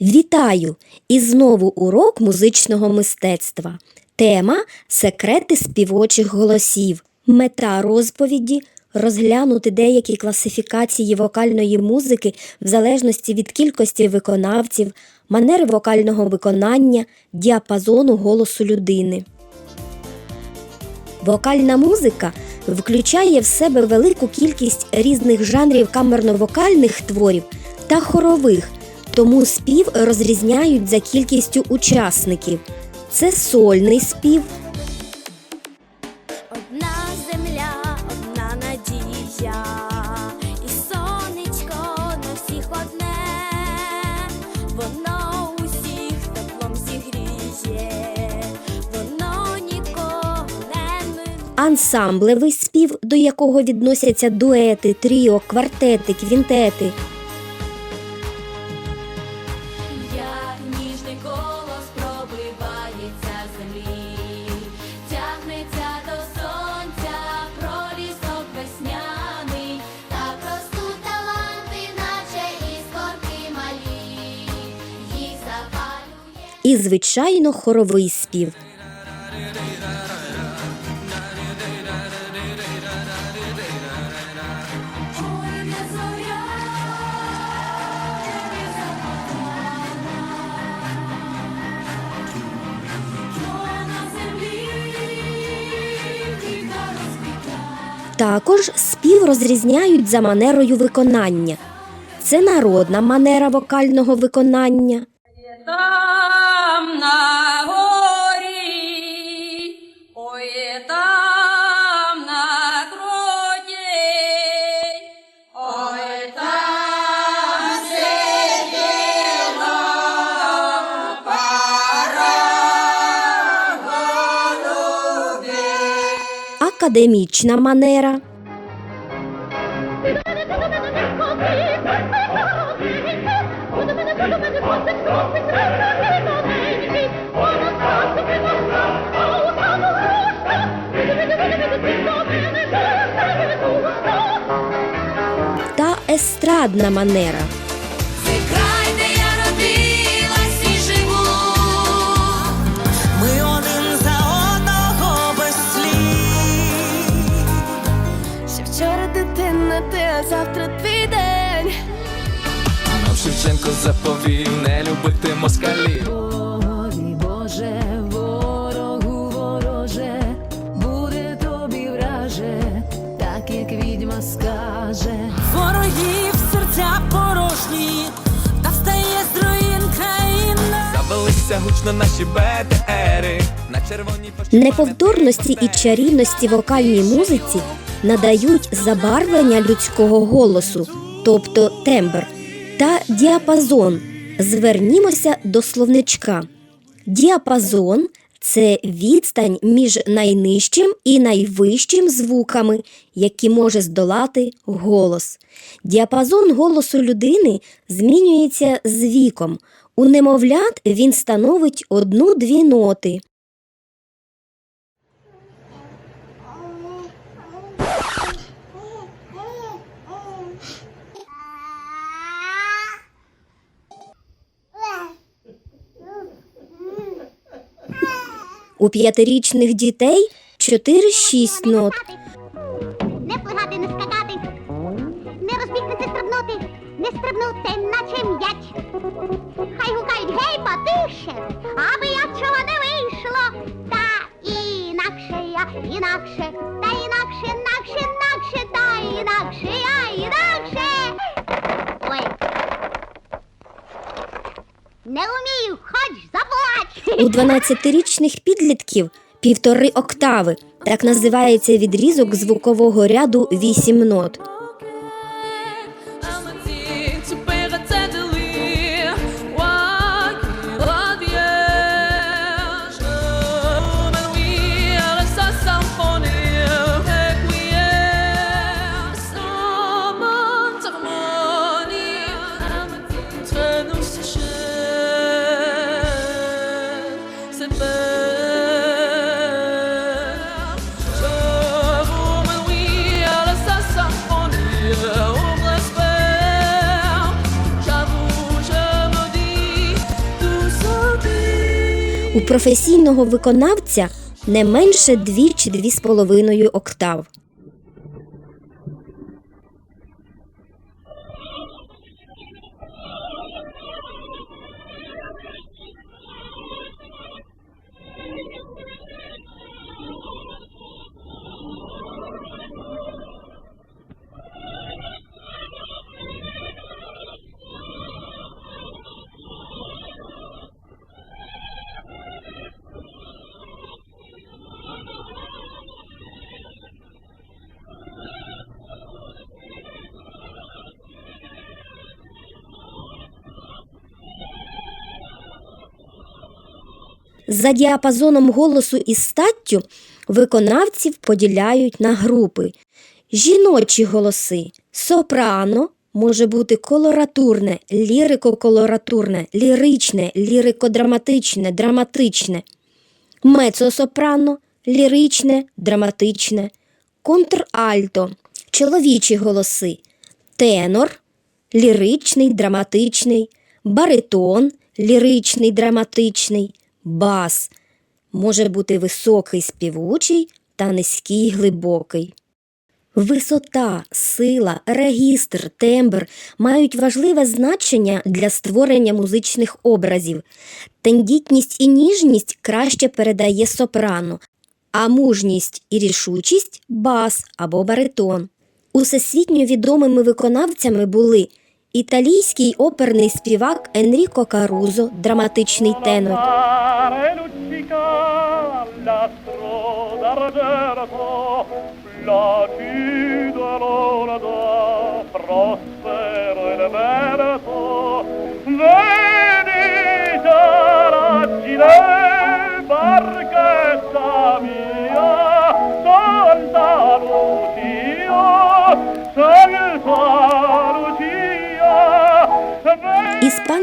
Вітаю! І знову урок музичного мистецтва. Тема Секрети співочих голосів. Мета розповіді розглянути деякі класифікації вокальної музики в залежності від кількості виконавців, манери вокального виконання, діапазону голосу людини. Вокальна музика включає в себе велику кількість різних жанрів камерно-вокальних творів та хорових, тому спів розрізняють за кількістю учасників. Це сольний спів, Одна земля, одна надія, і сонечко на всіх одне, воно усіх теплом зігріє, воно нікого не ансамблевий спів, до якого відносяться дуети, тріо, квартети, квінтети, звичайно, хоровий спів. Також спів розрізняють за манерою виконання. Це народна манера вокального виконання, академічна манера, та естрадна манера. Завтра твій день. Нам Шевченко заповів не любити москалів. Богові Боже, ворогу вороже, буде тобі враже, так як відьма скаже. Ворогів серця порожні, та встає з руїн країна. Завелися гучно наші БТРи на червоній пошті. Неповторності і чарівності вокальній музиці надають забарвлення людського голосу, тобто тембр, та діапазон. Звернімося до словничка. Діапазон це відстань між найнижчим і найвищим звуками, які може здолати голос. Діапазон голосу людини змінюється з віком. У немовлят він становить одну-дві ноти. У п'ятирічних дітей 4-6 нот. Не плигати, не скакати, не розбігтися стрибнути, не стрибнути, наче м'яч. Хай гукають гей, потише, аби я чого не вийшло. Та інакше я, інакше, та інакше, інакше, інакше, та інакше я, інакше. Не умію, хоч заплач. У 12-річних підлітків півтори октави. Так називається відрізок звукового ряду вісім нот. У професійного виконавця не менше 2 чи 2,5 октав. За діапазоном голосу і статтю виконавців поділяють на групи. Жіночі голоси. Сопрано може бути колоратурне, лірико-колоратурне, ліричне, лірико-драматичне, драматичне, мецо-сопрано, ліричне, драматичне, контральто, чоловічі голоси, тенор, ліричний, драматичний, баритон, ліричний, драматичний, бас. Може бути високий співучий та низький глибокий. Висота, сила, регістр, тембр мають важливе значення для створення музичних образів. Тендітність і ніжність краще передає сопрано, а мужність і рішучість бас або баритон. Усесвітньо відомими виконавцями були італійський оперний співак Енріко Карузо, драматичний тенор, mare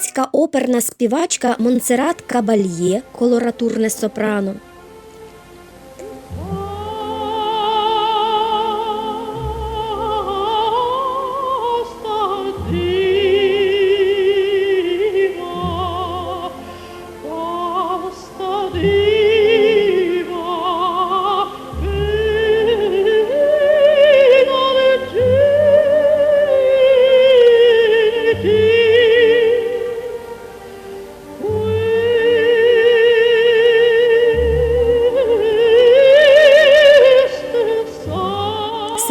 іспанська оперна співачка Монсерат Кабальє, колоратурне сопрано,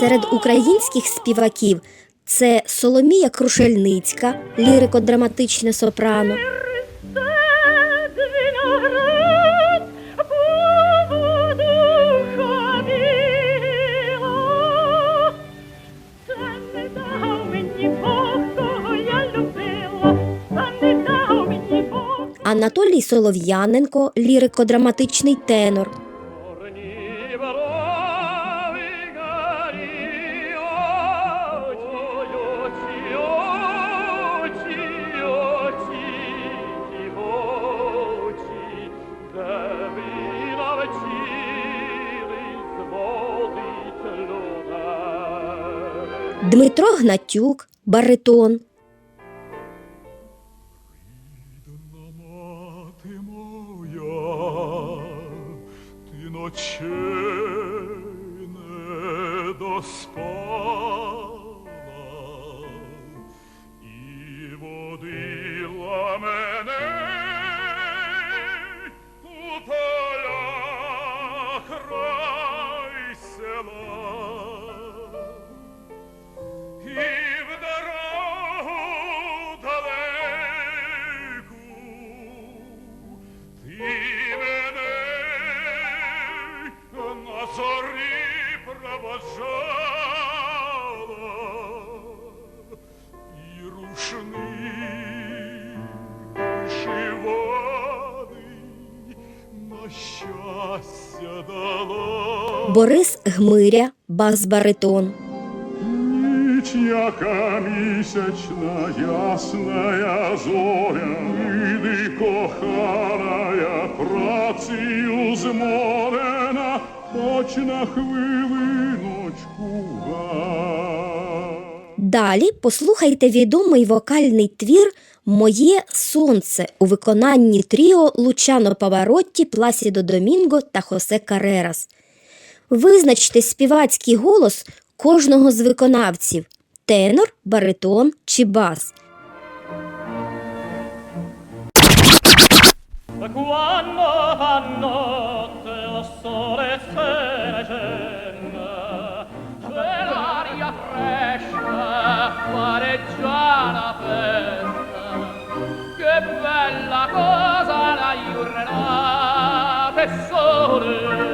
Серед українських співаків. Це Соломія Крушельницька, лірико-драматичне сопрано, Анатолій Солов'яненко, лірико-драматичний тенор, Дмитро Гнатюк, баритон, Борис Гмиря, бас-баритон. Ведь яка місячна ясна зоря, Іди, коханая, працею зморена, хоч на хвилиночку. Далі послухайте відомий вокальний твір Моє Сонце у виконанні тріо Лучано Паваротті, Пласідо Домінго та Хосе Карерас. Визначте співацький голос кожного з виконавців тенор, баритон чи бас. bella cosa la iurnata e sole